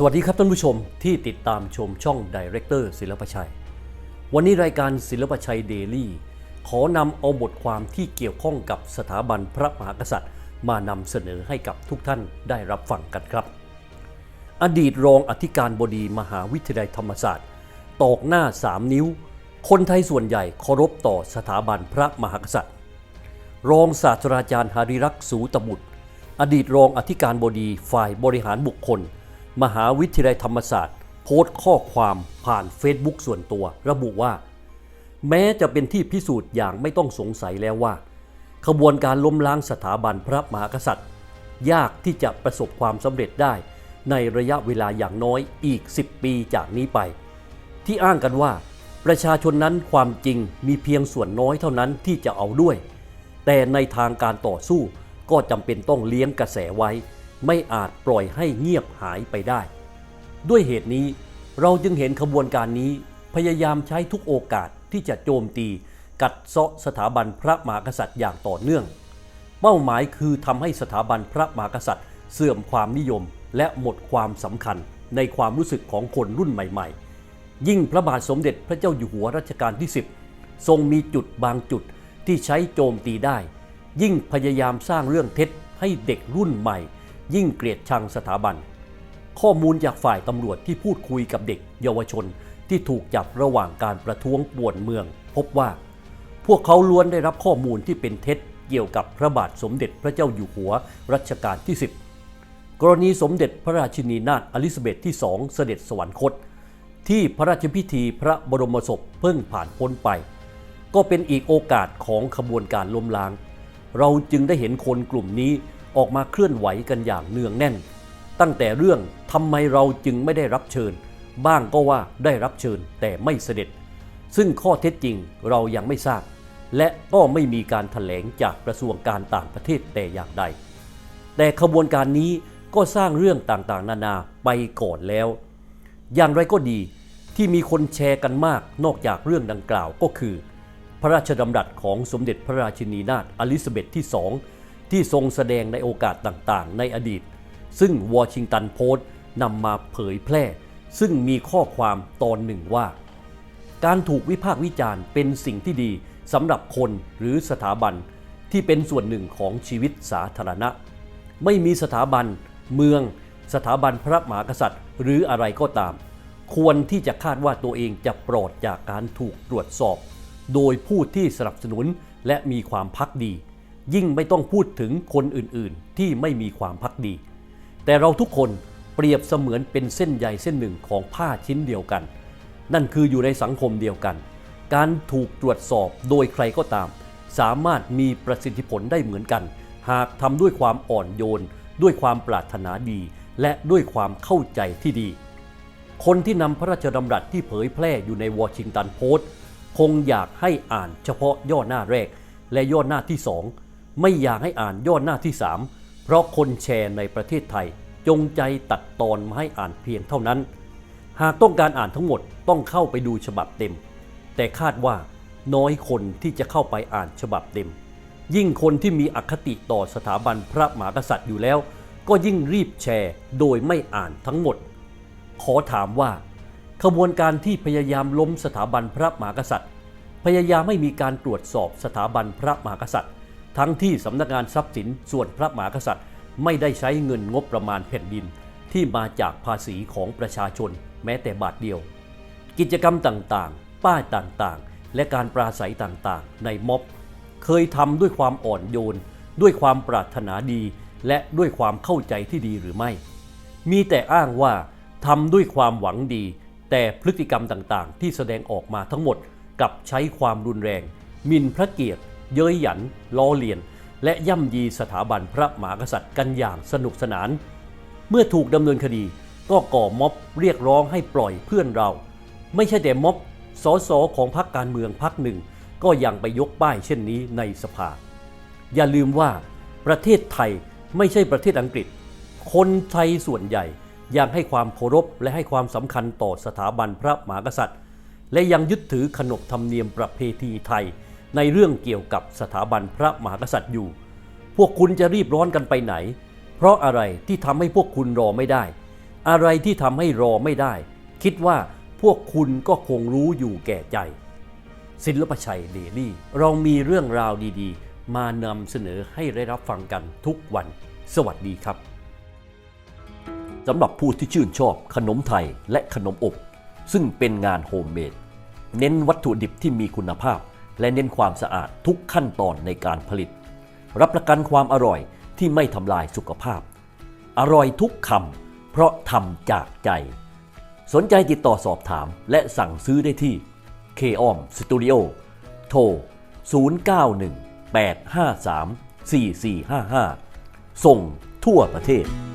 สวัสดีครับท่านผู้ชมที่ติดตามชมช่องดีเรคเตอร์ศิลปชัย วันนี้รายการศิลปชัยเดลี่ขอนำเอาบทความที่เกี่ยวข้องกับสถาบันพระมหากษัตริย์ มานำเสนอให้กับทุกท่านได้รับฟังกันครับ อดีตรองอธิการบดีมหาวิทยาลัยธรรมศาสตร์ ตอกหน้าสามนิ้ว คนไทยส่วนใหญ่เคารพต่อสถาบันพระมหากษัตริย์ รองศาสตราจารย์หาริรักษ์สูตบุตร อดีตรองอธิการบดีฝ่ายบริหารบุคคล มหาวิทยาลัยธรรมศาสตร์ โพสต์ข้อความผ่านเฟซบุ๊กส่วนตัว ระบุว่า แม้จะเป็นที่พิสูจน์อย่างไม่ต้องสงสัยแล้วว่า ขบวนการล้มล้างสถาบันพระมหากษัตริย์ ยากที่จะประสบความสำเร็จได้ ในระยะเวลาอย่างน้อยอีก 10 ปีจากนี้ไป ที่อ้างกันว่า ประชาชนนั้นความจริงมีเพียงส่วนน้อยเท่านั้นที่จะเอาด้วย แต่ในทางการต่อสู้ก็จำเป็นต้องเลี้ยงกระแสไว้ ไม่อาจปล่อยให้เงียบหายไปได้ ด้วยเหตุนี้เราจึงเห็นขบวนการนี้พยายามใช้ทุกโอกาสที่จะโจมตี กัดเซาะสถาบันพระมหากษัตริย์อย่างต่อเนื่อง เป้าหมายคือทำให้สถาบันพระมหากษัตริย์ เสื่อมความนิยมและหมดความสำคัญในความรู้สึกของคนรุ่นใหม่ ๆ ยิ่งพระบาทสมเด็จพระเจ้าอยู่หัวรัชกาลที่ 10 ทรงมีจุดบางจุดที่ใช้โจมตีได้ ยิ่งพยายามสร้างเรื่องเท็จให้เด็กรุ่นใหม่ ยิ่งเกลียดชังสถาบัน ข้อมูลจากฝ่ายตำรวจที่พูดคุยกับเด็กเยาวชนที่ถูกจับระหว่างการประท้วงป่วนเมือง พบว่า พวกเขาล้วนได้รับข้อมูลที่เป็นเท็จเกี่ยวกับพระบาทสมเด็จพระเจ้าอยู่หัวรัชกาลที่ 10 กรณีสมเด็จพระราชินีนาถอลิซาเบธที่สองเสด็จสวรรคต ที่พระราชพิธีพระบรมศพเพิ่งผ่านพ้นไป ก็เป็นอีกโอกาสของขบวนการล้มล้าง เราจึงได้เห็นคนกลุ่มนี้ ออกมาเคลื่อนไหวกันอย่างเนืองแน่น ตั้งแต่เรื่องทำไมเราจึงไม่ได้รับเชิญ บ้างก็ว่าได้รับเชิญแต่ไม่เสด็จ ซึ่งข้อเท็จจริงเรายังไม่ทราบ และก็ไม่มีการถแถลงจากกระทรวงการต่างประเทศแต่อย่างใด แต่ขบวนการนี้ก็สร้างเรื่องต่างๆ นานาไปก่อนแล้ว อย่างไรก็ดีที่มีคนแชร์กันมากนอกจากเรื่องดังกล่าวก็คือ พระราชดำรัสของสมเด็จพระราชินีนาถอลิซาเบธที่สอง ที่ทรงแสดงในโอกาสต่างๆ ในอดีต ซึ่งวอชิงตันโพสต์นำมาเผยแพร่ ซึ่งมีข้อความตอนหนึ่งว่า การถูกวิพากษ์วิจารณ์เป็นสิ่งที่ดีสำหรับคนหรือสถาบันที่เป็นส่วนหนึ่งของชีวิตสาธารณะ ไม่มีสถาบัน เมือง สถาบันพระมหากษัตริย์ หรืออะไรก็ตาม ควรที่จะคาดว่าตัวเองจะปลอดจากการถูกตรวจสอบ โดยผู้ที่สนับสนุนและมีความพักดี ยิ่งไม่ต้องพูดถึงคนอื่นๆ ที่ไม่มีความพักดี แต่เราทุกคนเปรียบเสมือนเป็นเส้นใยเส้นหนึ่งของผ้าชิ้นเดียวกัน นั่นคืออยู่ในสังคมเดียวกัน การถูกตรวจสอบโดยใครก็ตาม สามารถมีประสิทธิผลได้เหมือนกัน หากทำด้วยความอ่อนโยน ด้วยความปรารถนาดี และด้วยความเข้าใจที่ดี คนที่นำพระราชดำรัสที่เผยแพร่อยู่ในวอชิงตันโพสต์คงอยากให้อ่านเฉพาะย่อหน้าแรกและย่อหน้าที่สอง ไม่อยากให้อ่านย่อหน้าที่สามเพราะคนแชร์ในประเทศไทย จงใจตัดตอนมาให้อ่านเพียงเท่านั้น หากต้องการอ่านทั้งหมดต้องเข้าไปดูฉบับเต็ม แต่คาดว่าน้อยคนที่จะเข้าไปอ่านฉบับเต็ม ยิ่งคนที่มีอคติต่อสถาบันพระมหากษัตริย์อยู่แล้ว ก็ยิ่งรีบแชร์โดยไม่อ่านทั้งหมด ขอถามว่าขบวนการที่พยายามล้มสถาบันพระมหากษัตริย์ พยายามไม่มีการตรวจสอบสถาบันพระมหากษัตริย์ ทั้งที่สำนักงานทรัพย์สินส่วนพระมหากษัตริย์ ไม่ได้ใช้เงินงบประมาณแผ่นดิน ที่มาจากภาษีของประชาชนแม้แต่บาทเดียว กิจกรรมต่างๆ ป้ายต่างๆ และการปราศัยต่างๆ ในม็อบ เคยทำด้วยความอ่อนโยน ด้วยความปรารถนาดี และด้วยความเข้าใจที่ดีหรือไม่ มีแต่อ้างว่าทำด้วยความหวังดี แต่พฤติกรรมต่างๆ ที่แสดงออกมาทั้งหมดกลับใช้ความรุนแรงมินพระเกียรติ เย้ยหยันล้อเลียน และย่ำยีสถาบันพระมหากษัตริย์กันอย่างสนุกสนาน เมื่อถูกดำเนินคดีก็ก่อม็อบเรียกร้องให้ปล่อยเพื่อนเรา ไม่ใช่แต่ม็อบสอสอของพรรคการเมืองพรรคหนึ่ง ก็ยังไปยกป้ายเช่นนี้ในสภา อย่าลืมว่าประเทศไทยไม่ใช่ประเทศอังกฤษ คนไทยส่วนใหญ่ยังให้ความเคารพและให้ความสำคัญต่อสถาบันพระมหากษัตริย์ และยังยึดถือขนบธรรมเนียมประเพณีไทย ในเรื่องเกี่ยวกับสถาบันพระมหากษัตริย์อยู่ พวกคุณจะรีบร้อนกันไปไหน เพราะอะไรที่ทำให้พวกคุณรอไม่ได้ อะไรที่ทำให้รอไม่ได้ คิดว่าพวกคุณก็คงรู้อยู่แก่ใจ ศิลปชัยเดลี่ เรามีเรื่องราวดีๆ มานำเสนอให้ได้รับฟังกันทุกวัน สวัสดีครับสำหรับผู้ที่ชื่นชอบขนมไทยและขนมอบ ซึ่งเป็นงานโฮมเมดเน้นวัตถุดิบที่มีคุณภาพ และเน้นความสะอาดทุกขั้นตอนในการผลิต รับประกันความอร่อยที่ไม่ทำลายสุขภาพ อร่อยทุกคำเพราะทำจากใจ สนใจติดต่อสอบถามและสั่งซื้อได้ที่ k o m Studio โทร 091 853 4455 ส่งทั่วประเทศ